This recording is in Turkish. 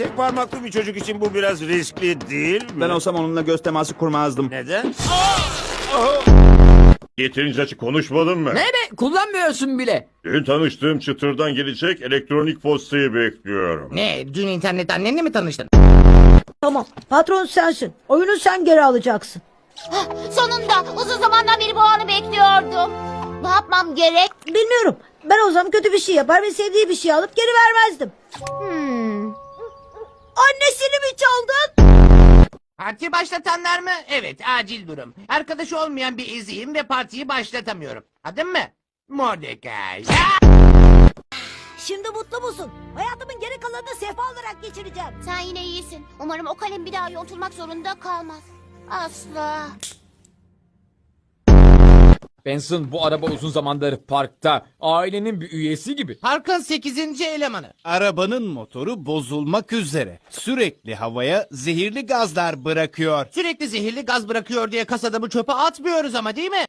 Tek parmaklı bir çocuk için bu biraz riskli değil mi? Ben olsam onunla göz teması kurmazdım. Neden? Yeterince açık konuşmadın mı? Ne be kullanmıyorsun bile. Dün tanıştığım çıtırdan gelecek elektronik postayı bekliyorum. Ne dün internet annenle mi tanıştın? Tamam patron sensin. Oyunu sen geri alacaksın. Hah, Sonunda uzun zamandan beri bu anı bekliyordum. Ne yapmam gerek? Bilmiyorum. Ben olsam kötü bir şey yapar ve sevdiği bir şey alıp geri vermezdim. Hmm. Parti başlatanlar mı? Evet, acil durum. Arkadaşı olmayan bir eziyim ve partiyi başlatamıyorum. Adım mı? Mordecai. Şimdi mutlu musun? Hayatımın geri kalanını sefa olarak geçireceğim. Sen yine iyisin. Umarım o kalem bir daha yontulmak zorunda kalmaz. Asla. Benson bu araba uzun zamandır parkta. Ailenin bir üyesi gibi. Parkın 8. elemanı. Arabanın motoru bozulmak üzere. Sürekli havaya zehirli gazlar bırakıyor. Sürekli zehirli gaz bırakıyor diye kasada bu çöpe atmıyoruz ama değil mi?